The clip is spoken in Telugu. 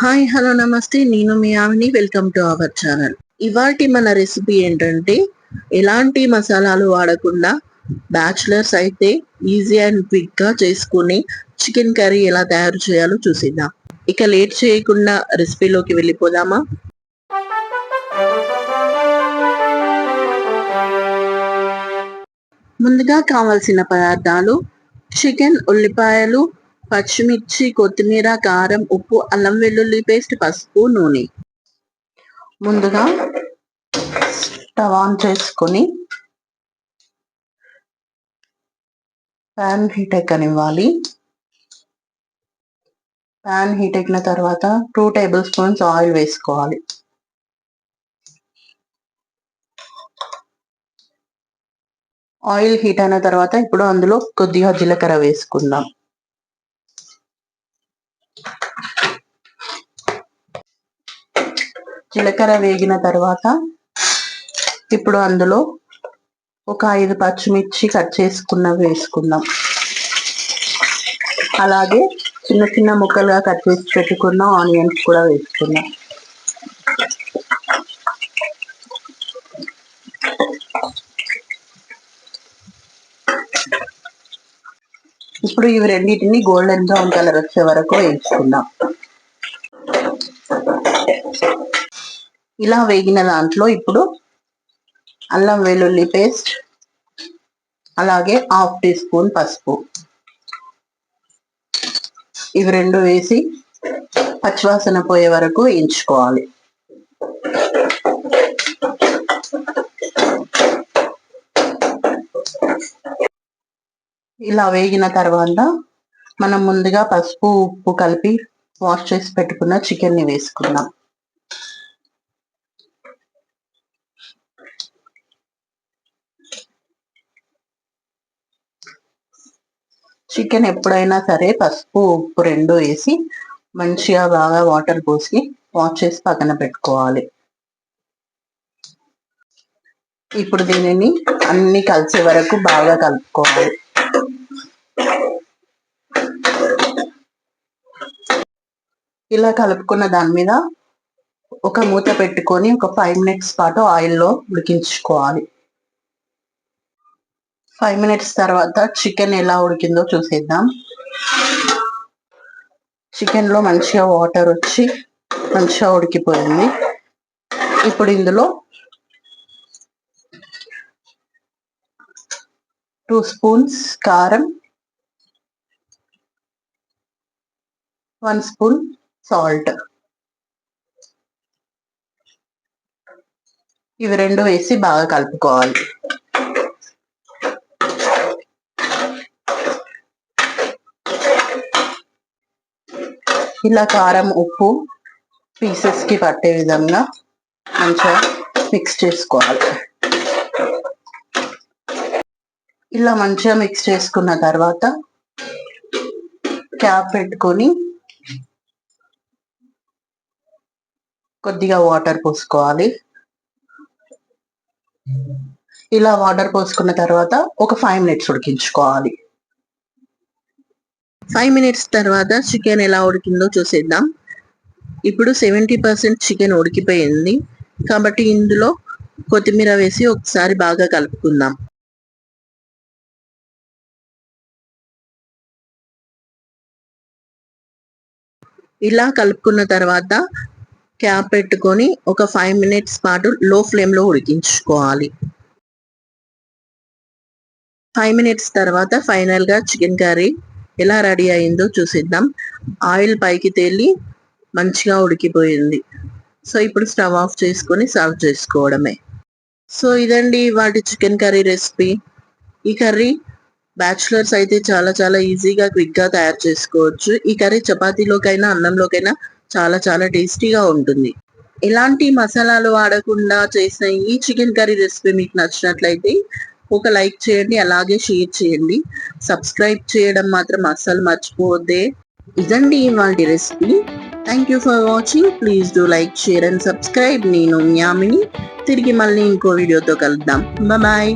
హాయ్ హలో నమస్తే నేను మీ ఆవిని వెల్కమ్ టు అవర్ ఛానల్ ఇవాటి మన రెసిపీ ఏంటంటే ఎలాంటి మసాలాలు వాడకుండా బ్యాచులర్స్ అయితే ఈజీ అండ్ క్విక్గా చేసుకుని చికెన్ కర్రీ ఎలా తయారు చేయాలో చూసిద్దాం. ఇక లేట్ చేయకుండా రెసిపీలోకి వెళ్ళిపోదామా? ముందుగా కావాల్సిన పదార్థాలు చికెన్ ఉల్లిపాయలు పచ్చిమిర్చి కొత్తిమీర కారం ఉప్పు అల్లం వెల్లుల్లి పేస్ట్ పసుపు నూనె. ముందుగా స్టవ్ ఆన్ చేసుకొని ప్యాన్ హీట్ ఎక్కనివ్వాలి. ప్యాన్ హీట్ ఎక్కిన తర్వాత టూ టేబుల్ స్పూన్స్ ఆయిల్ వేసుకోవాలి. ఆయిల్ హీట్ అయిన తర్వాత ఇప్పుడు అందులో కొద్దిగా జీలకర్ర వేసుకుందాం. జీలకర్ర వేగిన తర్వాత ఇప్పుడు అందులో ఒక ఐదు పచ్చిమిర్చి కట్ చేసుకున్నవి వేసుకుందాం. అలాగే చిన్న చిన్న ముక్కలుగా కట్ చేసి పెట్టుకున్న ఆనియన్స్ కూడా వేసుకుందాం. ఇప్పుడు ఇవి రెండింటిని గోల్డెన్ బ్రౌన్ కలర్ వచ్చే వరకు వేసుకుందాం. ఇలా వేగిన దాంట్లో ఇప్పుడు అల్లం వెల్లుల్లి పేస్ట్ అలాగే హాఫ్ టీ స్పూన్ పసుపు. ఇవి రెండు వేసి పచ్చివాసన పోయే వరకు వేయించుకోవాలి. ఇలా వేగిన తర్వాత మనం ముందుగా పసుపు ఉప్పు కలిపి వాష్ చేసి పెట్టుకున్న చికెన్ని వేసుకుందాం. చికెన్ ఎప్పుడైనా సరే పసుపు ఉప్పు రెండు వేసి మంచిగా బాగా వాటర్ పోసి వాష్ చేసి పక్కన పెట్టుకోవాలి. ఇప్పుడు దీనిని అన్ని కలిసే వరకు బాగా కలుపుకోవాలి. ఇలా కలుపుకున్న దాని మీద ఒక మూత పెట్టుకొని ఒక ఫైవ్ మినిట్స్ పాటు ఆయిల్లో ఉడికించుకోవాలి. ఫైవ్ మినిట్స్ తర్వాత చికెన్ ఎలా ఉడికిందో చూసేద్దాం. చికెన్లో మంచిగా వాటర్ వచ్చి మంచిగా ఉడికిపోయింది. ఇప్పుడు ఇందులో టూ స్పూన్స్ కారం వన్ స్పూన్ సాల్ట్ ఇవి రెండు వేసి బాగా కలుపుకోవాలి. ఇలా కారం ఉప్పు పీసెస్కి పట్టే విధంగా మంచిగా మిక్స్ చేసుకోవాలి. ఇలా మంచిగా మిక్స్ చేసుకున్న తర్వాత క్యాప్ పెట్టుకొని కొద్దిగా వాటర్ పోసుకోవాలి. ఇలా వాటర్ పోసుకున్న తర్వాత ఒక ఫైవ్ మినిట్స్ ఉడికించుకోవాలి. ఫైవ్ మినిట్స్ తర్వాత చికెన్ ఎలా ఉడికిందో చూసేద్దాం. ఇప్పుడు సెవెంటీ పర్సెంట్ చికెన్ ఉడికిపోయింది. కాబట్టి ఇందులో కొత్తిమీర వేసి ఒకసారి బాగా కలుపుకుందాం. ఇలా కలుపుకున్న తర్వాత క్యాప్ పెట్టుకొని ఒక ఫైవ్ మినిట్స్ పాటు లో ఫ్లేమ్లో ఉడికించుకోవాలి. ఫైవ్ మినిట్స్ తర్వాత ఫైనల్గా చికెన్ కర్రీ ఎలా రెడీ అయిందో చూసిద్దాం. ఆయిల్ పైకి తేలి మంచిగా ఉడికిపోయింది. సో ఇప్పుడు స్టవ్ ఆఫ్ చేసుకొని సర్వ్ చేసుకోవడమే. సో ఇదండి వాటి చికెన్ కర్రీ రెసిపీ. ఈ కర్రీ బ్యాచులర్స్ అయితే చాలా చాలా ఈజీగా క్విక్గా తయారు చేసుకోవచ్చు. ఈ కర్రీ చపాతీలోకైనా అన్నంలోకైనా చాలా చాలా టేస్టీగా ఉంటుంది. ఎలాంటి మసాలాలు వాడకుండా చేసిన ఈ చికెన్ కర్రీ రెసిపీ మీకు నచ్చినట్లయితే ఒక లైక్ చేయండి అలాగే షేర్ చేయండి. సబ్స్క్రైబ్ చేయడం మాత్రం అస్సలు మర్చిపోవద్దే. ఇదండి ఇవాళ recipe. Thank you for watching please do like share and subscribe నేను మ్యామిని తిరిగి మళ్ళీ ఇంకో వీడియోతో కలుద్దాం. బాయ్